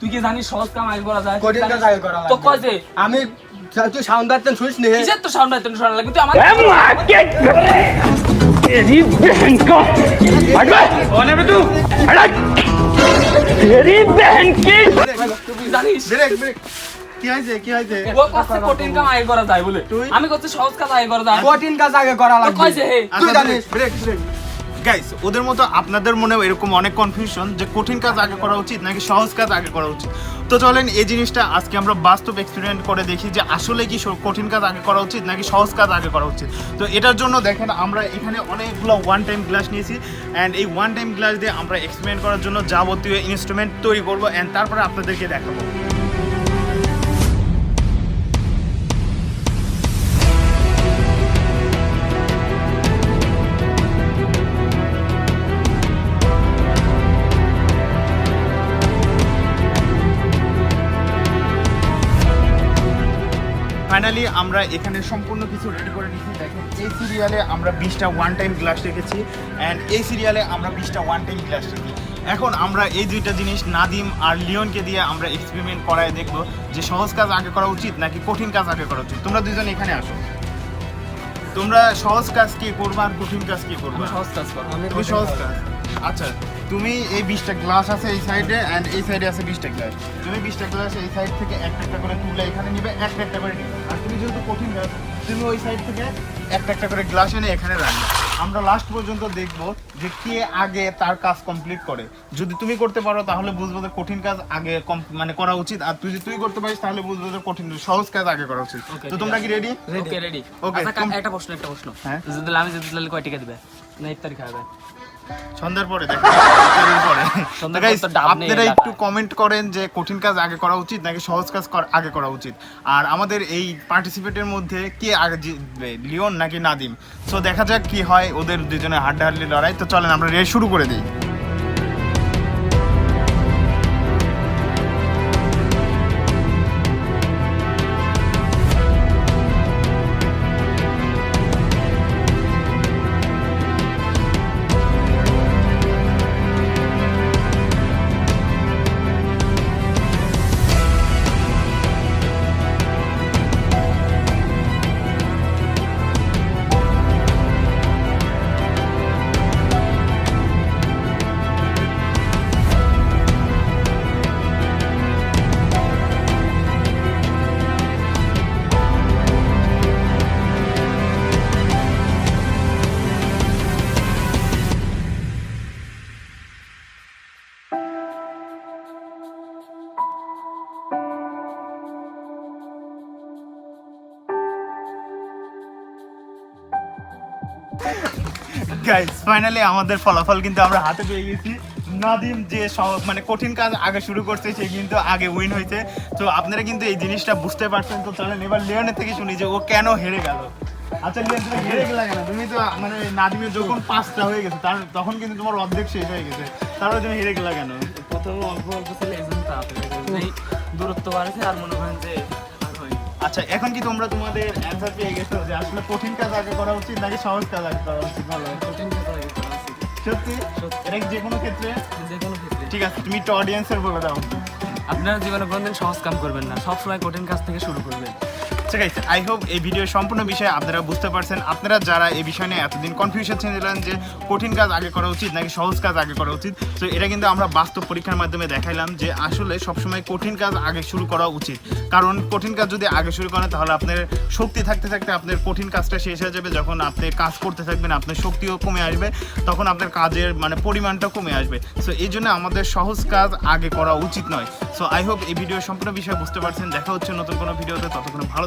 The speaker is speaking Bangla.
তুই কি জানিস সহজ কাম আগে করা যায় কঠিন কাজ আগে করা তো লাগবে। কয় যে আমি তুই সাউন্ড বাজতেন শুনিস নি কিসের তো সাউন্ড নাই শোনা লাগবে তুই আমার तेरी बहन का कौन है तू हट तेरी बहन की তুই জানিস ব্রেক ব্রেক কি হয়েছে কি হয়েছে ও কষ্ট কঠিন কাম আগে করা যায় বলে তুই? আমি করছি সহজ কাজ আগে করা যায় কঠিন কাজ আগে করা তো লাগবে কয় যে হে তুই আচ্ছা, জানিস ব্রেক ব্রেক গাইস ওদের মতো আপনাদের মনেও এরকম অনেক কনফিউশন যে কঠিন কাজ আগে করা উচিত নাকি সহজ কাজ আগে করা উচিত। তো চলেন এই জিনিসটা আজকে আমরা বাস্তব এক্সপেরিমেন্ট করে দেখি যে আসলে কি কঠিন কাজ আগে করা উচিত নাকি সহজ কাজ আগে করা উচিত। তো এটার জন্য দেখেন আমরা এখানে অনেকগুলো ওয়ান টাইম গ্লাস নিয়েছি অ্যান্ড এই ওয়ান টাইম গ্লাস দিয়ে আমরা এক্সপেরিমেন্ট করার জন্য যাবতীয় ইনস্ট্রুমেন্ট তৈরি করব অ্যান্ড তারপরে আপনাদেরকে দেখাবো। ফাইনালি আমরা এখানে সম্পূর্ণ কিছু রেডি করে নিয়েছি। দেখেন এই সিরিয়ালে আমরা বিশটা ওয়ান টাইম গ্লাস রেখেছি অ্যান্ড এই সিরিয়ালে আমরা বিশটা ওয়ান টাইম গ্লাস রেখেছি। এখন আমরা এই দুইটা জিনিস নাদিম আর লিওনকে দিয়ে আমরা এক্সপেরিমেন্ট করায় দেখব যে সহজ কাজ আগে করা উচিত নাকি কঠিন কাজ আগে করা উচিত। তোমরা দুজন এখানে আসো। তোমরা সহজ কাজ কি করবা আর কঠিন কাজ কি করবা? সহজ কাজ কর তুমি সহজ কাজ। আচ্ছা তুমি এই বিশটা গ্লাস আছে এই সাইডে অ্যান্ড এই সাইডে আছে বিশটা গ্লাস তুমি বিশটা গ্লাস এই সাইড থেকে একটা একটা করে তুলে এখানে নিবে একটা একটা করে নিবে। আর তুমি যেহেতু কঠিন কাজ তুমি ওই সাইড থেকে একটা একটা করে গ্লাস এনে এখানে রাখবে। আমরা লাস্ট পর্যন্ত দেখব যে কে আগে তার কাজ কমপ্লিট করে। যদি তুমি করতে পারো তাহলে বুঝব যে কঠিন কাজ আগে মানে করা উচিত। আর তুই যদি তুই করতে পারিস তাহলে বুঝব যে কঠিন সহজ কাজ আগে করা উচিত। তো তোমরা কি রেডি ওকে রেডি Okay, আচ্ছা তোম- কা- একটা প্রশ্ন একটা প্রশ্ন। হ্যাঁ? যদি আমি যদি তাহলে কয় টাকা দিবে? না ইফতারি খাবে সন্ধ্যার পরে তো তো আপনারা একটু কমেন্ট করেন যে কঠিন কাজ আগে করা উচিত নাকি সহজ কাজ আগে করা উচিত। আর আমাদের এই পার্টিসিপেটের মধ্যে কে আগে জিতবে লিওন নাকি নাদিম? সো দেখা যাক কি হয় ওদের দুজনের হাড্ডাহাড্ডি লড়াই। তো চলেন আমরা রেস শুরু করে দিই। গাইস ফাইনালি আমাদের ফলাফল কিন্তু আমরা হাতে পেয়ে গেছি। নাদিম যে মানে কঠিন কাজ আগে শুরু করছে, সে কিন্তু আগে উইন হয়েছে। তো আপনারা কিন্তু এই জিনিসটা বুঝতে পারছেন। তো চলেন, এবার লিওনের থেকে শুনি যে ও কেন হেরে গেল। আচ্ছা লিওন, তুমি হেরে গেলে কেন? তুমি তো মানে নাদিমের যখন পাঁচটা হয়ে গেছে, তার তখন কিন্তু তোমার অর্ধেক শেষ হয়ে গেছে। তারপরে তুমি হেরে গেলে কেন? প্রথমে অল্প অল্প ছিল এই তাড়াতাড়ি হয়ে দূরত্ব বাড়ছে, আর মনে করেন যে। আচ্ছা এখন কি তোমরা তোমাদের অ্যান্সার পেয়ে গেছো যে আসলে কঠিন কাজ আগে করা উচিত নাকি সহজ কাজ আগে করা উচিত? ভালো কঠিন কাজ আগে করা উচিত। সত্যি। এটা যে কোনো ক্ষেত্রে? যে কোনো ক্ষেত্রে। ঠিক আছে তুমি একটু অডিয়েন্সের বলে দাও। আপনারা জীবনে কোনদিন সহজ কাম করবেন না সবসময় কঠিন কাজ থেকে শুরু করবেন। আই হোপ এই ভিডিও সম্পূর্ণ বিষয়ে আপনারা বুঝতে পারছেন। আপনারা যারা এই বিষয় নিয়ে এতদিন কনফিউশন ছিলেন যে কঠিন কাজ আগে করা উচিত নাকি সহজ কাজ আগে করা উচিত, তো এটা কিন্তু আমরা বাস্তব পরীক্ষার মাধ্যমে দেখাইলাম যে আসলে সবসময় কঠিন কাজ আগে শুরু করা উচিত। কারণ কঠিন কাজ যদি আগে শুরু করেন, তাহলে আপনার শক্তি থাকতে থাকতে আপনার কঠিন কাজটা শেষ হয়ে যাবে। যখন আপনি কাজ করতে থাকবেন, আপনার শক্তিও কমে আসবে, তখন আপনার কাজের মানে পরিমাণটা কমে আসবে। সো এই জন্য আমাদের সহজ কাজ আগে করা উচিত নয়। সো আই হোপ এই ভিডিও সম্পূর্ণ বিষয়ে বুঝতে পারছেন। দেখা হচ্ছে নতুন কোনো ভিডিওতে ততক্ষণ ভালো